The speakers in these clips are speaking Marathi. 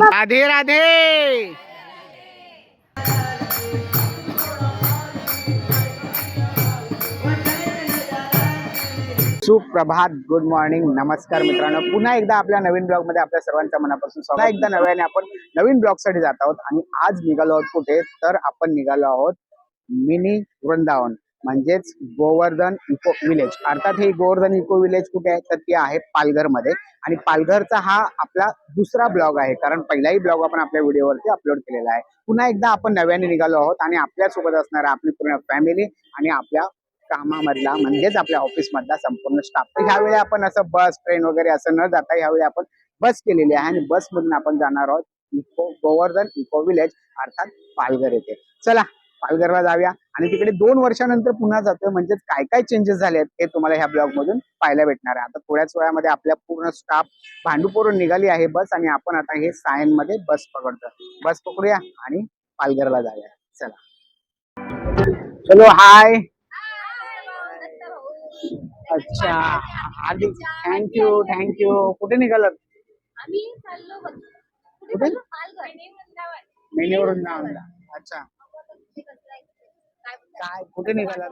राधे राधे. सुप्रभात गुड मॉर्निंग नमस्कार मित्रांनो. पुन्हा एकदा आपल्या नवीन ब्लॉगमध्ये आपल्या सर्वांच्या मनापासून स्वागत. पुन्हा एकदा नव्याने आपण नवीन ब्लॉगसाठी जात आहोत आणि आज निघालो आहोत कुठे? तर आपण निघालो आहोत मिनी वृंदावन. म्हणजेच गोवर्धन इको विलेज अर्थात हे गोवर्धन इको विलेज कुठे आहे? तर ते आहे पालघरमध्ये. आणि पालघरचा हा आपला दुसरा ब्लॉग आहे. कारण पहिलाही ब्लॉग आपण आपल्या व्हिडिओवरती अपलोड केलेला आहे. पुन्हा एकदा आपण नव्याने निघालो आहोत आणि आपल्यासोबत असणारा असणार आपली पूर्ण फॅमिली आणि आपल्या कामामधला म्हणजेच आपल्या ऑफिस मधला संपूर्ण स्टाफ तर ह्यावेळी आपण असं बस ट्रेन वगैरे असं न जाता ह्यावेळी आपण बस केलेली आहे आणि बस मधून आपण जाणार आहोत इको गोवर्धन इको विलेज अर्थात पालघर येथे. चला पालघरला जाऊया. आणि तिकडे दोन वर्षानंतर पुन्हा जातोय. म्हणजेच काय काय चेंजेस झाले आहेत हे तुम्हाला ह्या ब्लॉग मधून पाहायला भेटणार आहे. आता थोड्याच वेळामध्ये आपल्या पूर्ण स्टाफ भांडूपूरून निघाली आहे बस आणि आपण आता हे सायनमध्ये बस पकडतो बस पकडूया आणि पालघरला जाऊया. चला. चलो हाय अच्छा. आधी थँक्यू थँक्यू कुठे निघालात. कुठे. मेन्यूवरून अच्छा. काय कुठे पालघर,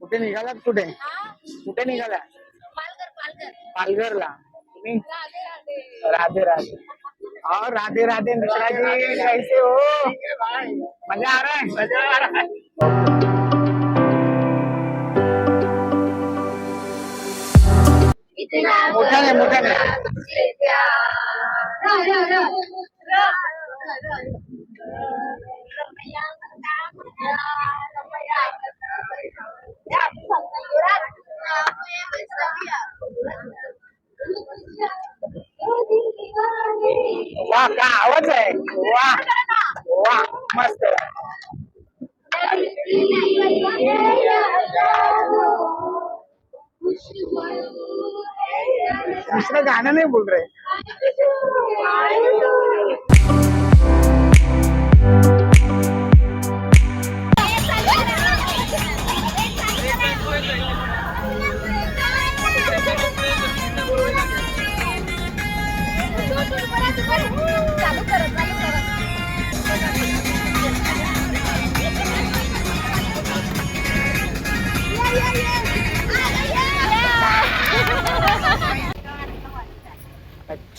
कुठे निघालात कुठे? हा? कुठे निघाला? पालघर पालघर. पालघरला. तुम्ही? राधे राधे. राधे राधे. और राधे राधे. मिश्रा जी कैसे हो. मजा आ रहा है? मजा आ रहा है. इतना मोठ्याने मोठ्याने वा का आवाज आहे? वा वा मस्त. दुसरं गाणं नाही बोल रहे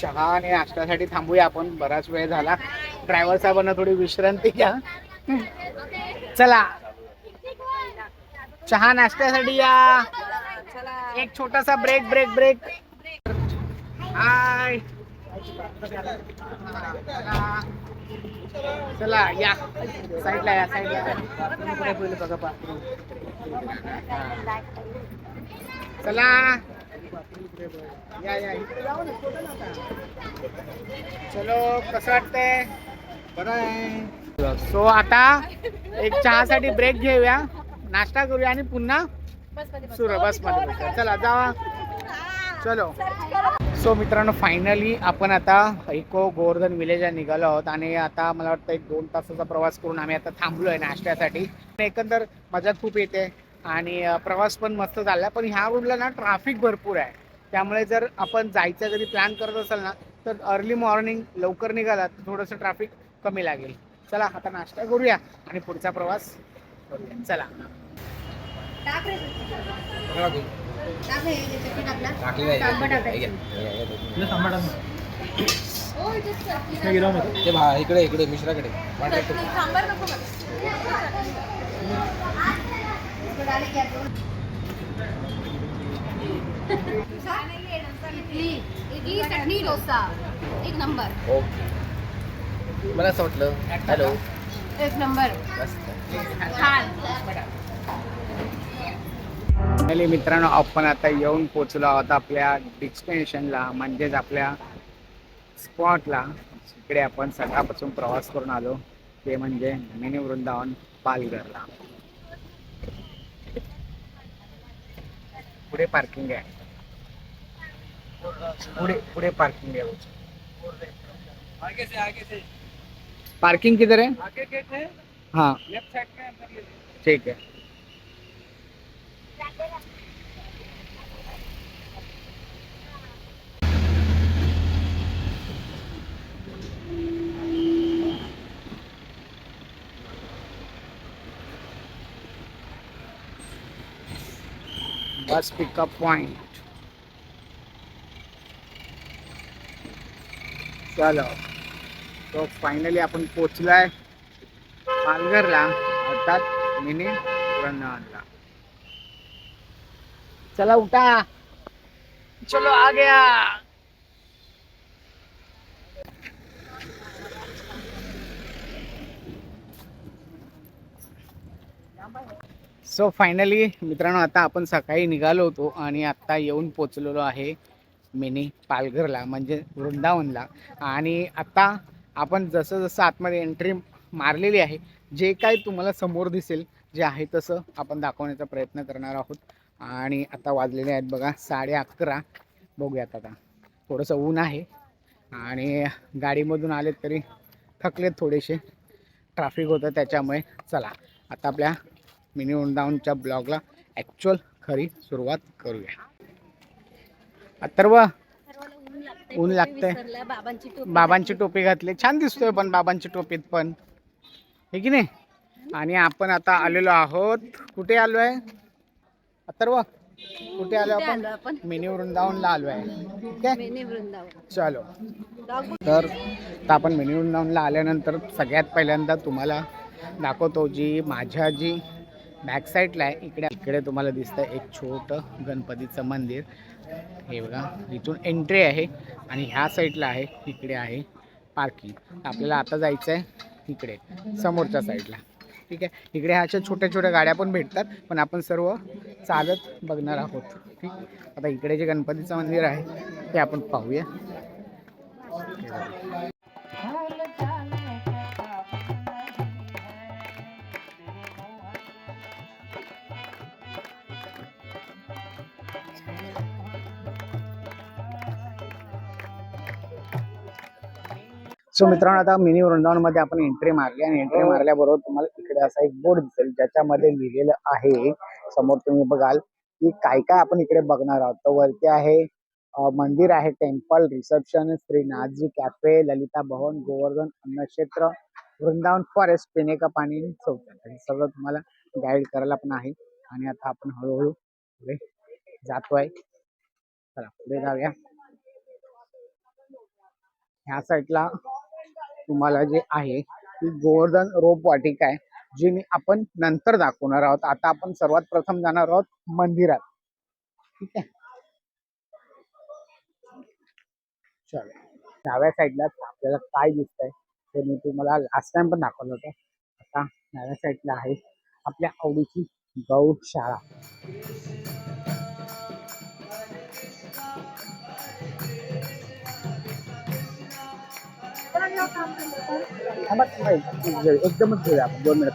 चहा आणि नाश्त्यासाठी थांबूया आपण. बराच वेळ झाला. ड्रायव्हर साहेबांना थोडी विश्रांती घ्या. चला. चहा नाश्त्यासाठी या. एक छोटासा ब्रेक ब्रेक ब्रेक हाय चला या. साईडला या साईडला बघा पा चला. या. चलो कसं वाटतंय? बरं आहे. सो आता एक चहासाठी ब्रेक घेऊया. नाश्ता करूया आणि पुन्हा सुरू बसमध्ये बसूया. चला जावा. चलो. सो मित्रांनो फायनली आपण आता इको गोवर्धन विलेजला निघालो आहोत आणि आता मला वाटतं एक दोन तासाचा प्रवास करून आम्ही आता थांबलो आहे नाश्त्यासाठी एकंदर मजा खूप येते आणि प्रवास पण मस्त झाला पण ह्या रोडला ना ट्रॅफिक भरपूर आहे. त्यामुळे जर आपण जायचं कधी प्लॅन करत असाल ना तर अर्ली मॉर्निंग लवकर निघाला तर थोडंसं ट्रॅफिक कमी लागेल. चला आता नाश्ता करूया आणि पुढचा प्रवास करूया. चला. ते भा- इकडे इकडे मिश्राकडे. इडली चटणी डोसा एक नंबर. ओके मला असं वाटलं. हॅलो एक नंबर. छान. फायनली मित्रांनो आपण आता येऊन पोचलो आहोत आपल्या डेस्टिनेशनला म्हणजेच आपल्या स्पॉटला इकडे आपण सकाळपासून प्रवास करून आलो. ते म्हणजे मिनी वृंदावन पालघरला. पुढे पार्किंग आहे. पुढे पुढे पार्किंग आहे. पार्किंग किधर है आगे गेट है। हाँ। ठीक है bus pickup point. चलो. तो फायनली आपण पोचलाय पालघरला. अर्थात मिनी रंगणला चला उठा. चलो आ गया. सो फायनली मित्रांनो आता आपण सकाळी निघालो होतो आणि आता येऊन पोचलेलो आहे मिनी पालघरला म्हणजे वृंदावनला. आणि आता आपण जसं जसं आतमध्ये एंट्री मारलेली आहे जे काय तुम्हाला समोर दिसेल जे आहे तसं आपण दाखवण्याचा प्रयत्न करणार आहोत. आणि आता वाजलेले आहेत बघा साडे अकरा. बघूयात आता. थोडंसं ऊन आहे आणि गाडीमधून आले तरी थकलेत थोडेसे. ट्रॅफिक होतं त्याच्यामुळे. चला आता आपल्या मिनी उंडाऊनच्या ब्लॉगला ॲक्च्युअल खरी सुरुवात करूया. अथर्व ऊन लागतंय. बाबांची टोपी बाबांची टोपी घातली. छान दिसतोय पण बाबांची टोपीत पण. हे की नाही? आणि आपण आता आलेलो आहोत. कुठे आलो आहे अथर्व कुठे आलो कुठे आपण? आलो आपण? मिनी वृंदावनला आलो आहे. ठीक आहे मिनी वृंदावन चलो तर आता आपण मिनी वृंदावनला आल्यानंतर सगळ्यात पहिल्यांदा तुम्हाला दाखवतो जी माझ्या जी बॅक साईडला आहे इकडे. इकडे तुम्हाला दिसतं एक छोटं गणपतीचं मंदिर. हे बघा इथून एंट्री आहे आणि ह्या साईडला आहे इकडे आहे पार्किंग आपल्याला आता जायचं आहे इकडे समोरच्या साईडला ठीक आहे? इकडे ह्या अशा छोट्या छोट्या गाड्या पण भेटतात पण आपण सर्व चालत बघणार आहोत. ठीक? आता इकडे जे गणपतीचं मंदिर आहे ते आपण पाहूया. सो मित्रांनो आता मिनी वृंदावनमध्ये आपण एंट्री मारली आणि एंट्री मारल्याबरोबर तुम्हाला इकडे असा एक बोर्ड दिसेल ज्याच्यामध्ये लिहिलेलं आहे समोर तुम्ही बघाल की काय काय आपण इकडे बघणार आहोत. तर वरती आहे मंदिर आहे temple reception Shrinathji cafe Lalita Bhavan Govardhan Annakshetra Vrindavan forest पिणे का पाणी हे सगळं तुम्हाला गाईड करायला पण आहे. आणि आता आपण हळूहळू पुढे जातोय. चला पुढे जाऊया. ह्या साईडला तुम्हाला जे आहे ती गोवर्धन रोप वाटिका आहे जी मी आपण नंतर दाखवणार आहोत. आता आपण सर्वात प्रथम जाणार आहोत मंदिरात. ठीक आहे? चल. डाव्या साईडला आपल्याला काय दिसतंय ते मी तुम्हाला लास्ट टाइम पण दाखवलं होतं. आता डाव्या साईडला आहे आपल्या आवडीची गौशाळा. थांबा, थांबा, एक- एकदमच घेऊया आपण दोन मिनिट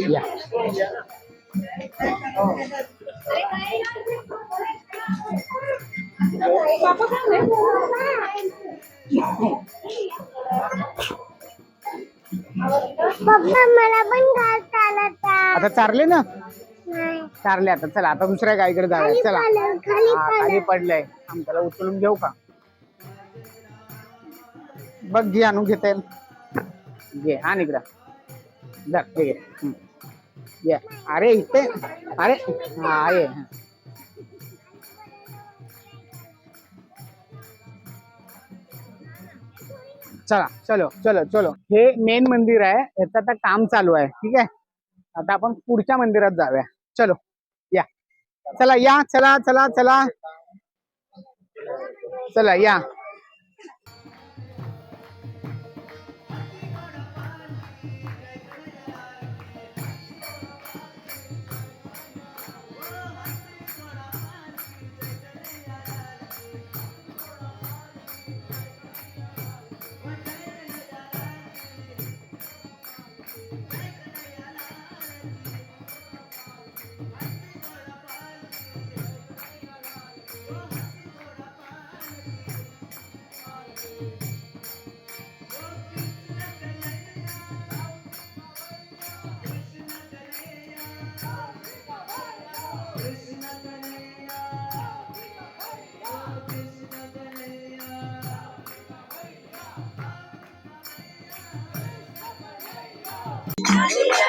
या. पप्पा मला पण घास चालत आता चारले ना? चारले आता चला आता दुसऱ्या गाईकडे जाऊया. चला. खाली हा, खाली पडलंय. आम्ही त्याला उचलून घेऊ का? बघ घे आणून घेता येईल. घे हा धर घे घे. हम्म. या अरे इथे अरे हा आहे चला चलो चलो चलो। हे मेन मंदिर आहे याचं आता काम चालू आहे ठीक आहे? आता आपण पुढच्या मंदिरात जाऊया. चलो या. चला या चला चला चला. चला या. माझ्या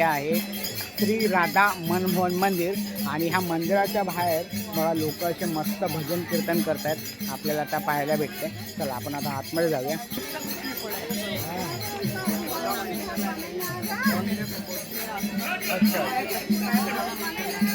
हे आहे. श्री राधा मनमोहन मंदिर. आणि ह्या मंदिराच्या बाहेर बघा लोक असे मस्त भजन कीर्तन करतायत. आपल्याला आता पाहायला भेटते. चला आपण आता आतमध्ये जाऊया. अच्छा.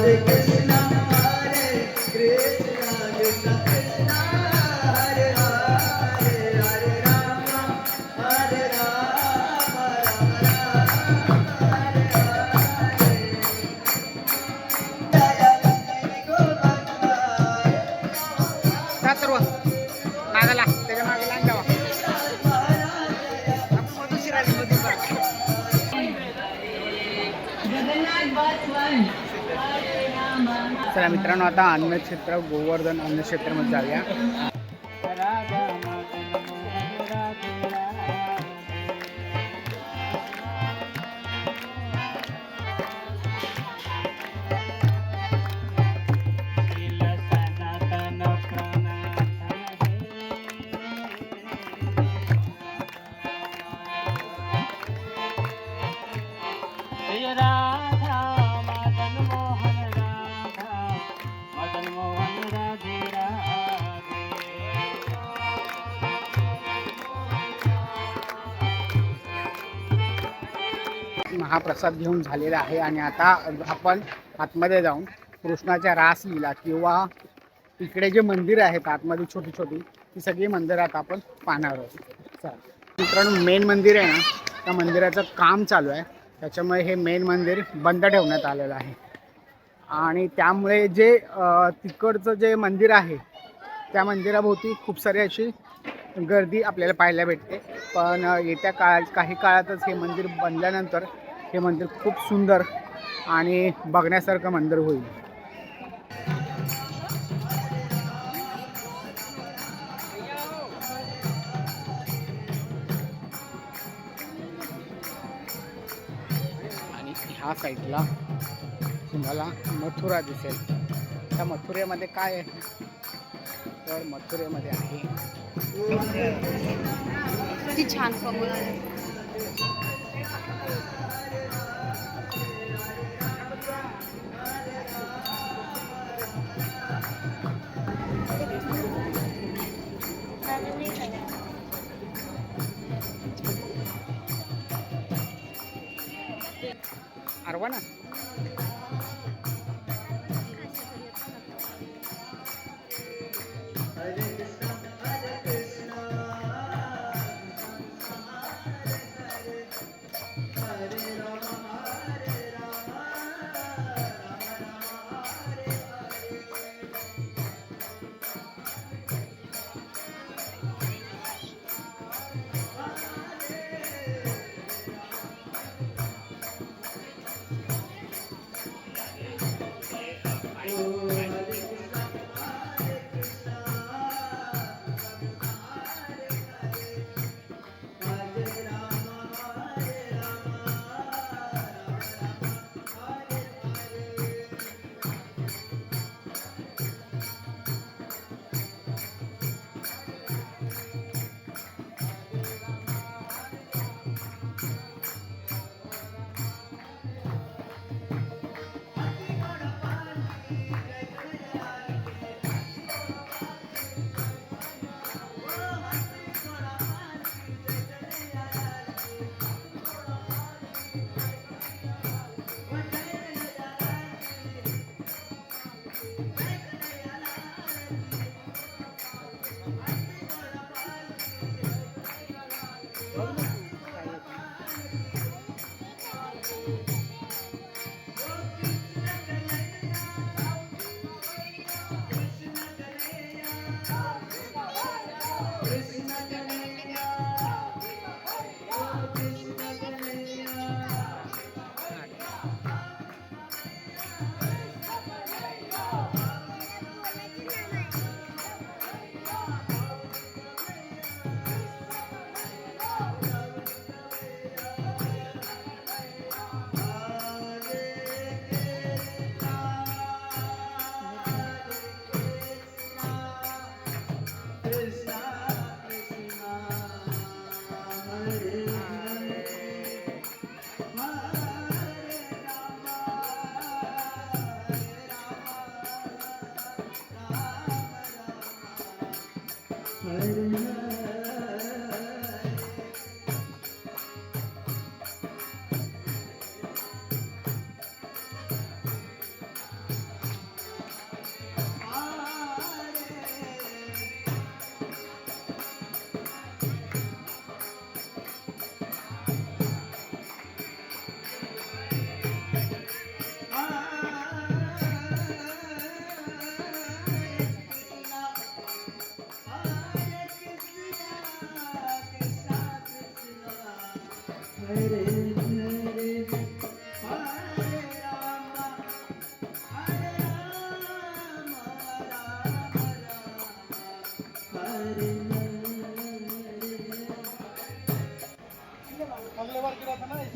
जा आता अन्नक्षेत्र गोवर्धन अन्नक्षेत्रामध्ये जाऊया. प्रसाद घेऊन झालेला आहे आणि आता आपण आतमध्ये जाऊन कृष्णाच्या रासलीला किंवा इकडे जे मंदिरं आहेत आतमध्ये छोटी छोटी ती सगळी मंदिरं आता आपण पाहणार आहोत. चालेल मित्रांनो मेन मंदिर आहे ना त्या मंदिराचं काम चालू आहे. त्याच्यामुळे हे मेन मंदिर बंद ठेवण्यात आलेलं आहे. आणि त्यामुळे जे तिकडचं जे मंदिर आहे त्या मंदिराभोवती खूप सारी अशी गर्दी आपल्याला पाहायला भेटते. पण येत्या काळात काही काळातच हे मंदिर बनल्यानंतर हे मंदिर खूप सुंदर आणि बघण्यासारखं मंदिर होईल. आणि ह्या साईडला तुम्हाला मथुरा दिसेल. त्या मथुरेमध्ये काय आहे? तर मथुरेमध्ये आहे. किती छान bueno,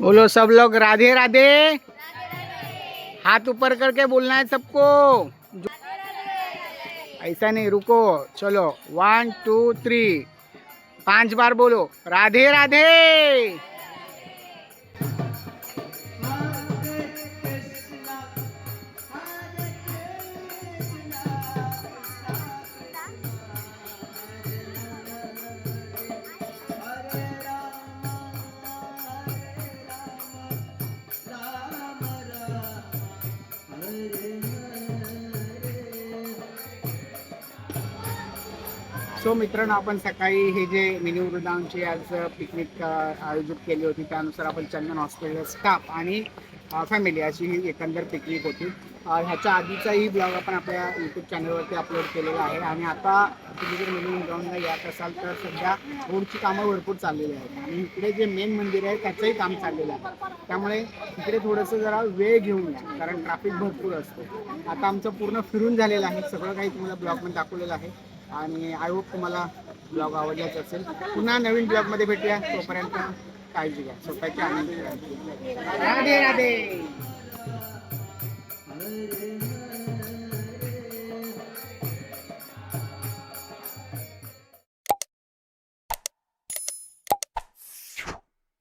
बोलो सब लोग, राधे राधे। हाथ ऊपर करके बोलना है सबको। ऐसा नहीं, रुको, चलो वन टू थ्री पाँच बार बोलो, राधे राधे। सो मित्रांनो आपण सकाळी हे जे मिनी वृद्धांची आज पिकनिक आयोजित केली होती त्यानुसार आपण चंदन हॉस्पिटल स्टाफ आणि फॅमिली अशी ही एकंदर पिकनिक होती. ह्याच्या आधीचाही ब्लॉग आपण आपल्या यूट्यूब चॅनलवरती अपलोड केलेला आहे. आणि आता तुम्ही जर मिनी वृंदावनला यात असाल तर सध्या रोडची कामं भरपूर चाललेली आहेत. आणि इकडे जे मेन मंदिर आहे त्याचंही काम चाललेलं आहे. त्यामुळे इकडे थोडंसं जरा वेळ घेऊन या कारण ट्रॅफिक भरपूर असतं. आता आमचं पूर्ण फिरून झालेलं आहे सगळं काही तुम्हाला ब्लॉगमध्ये दाखवलेलं आहे. आणि आय होप तुम्हाला ब्लॉग आवडलाच असेल. पुन्हा नवीन ब्लॉगमध्ये भेटूया. तोपर्यंत काळजी घ्या. स्वतःची आनंद राधे राधे.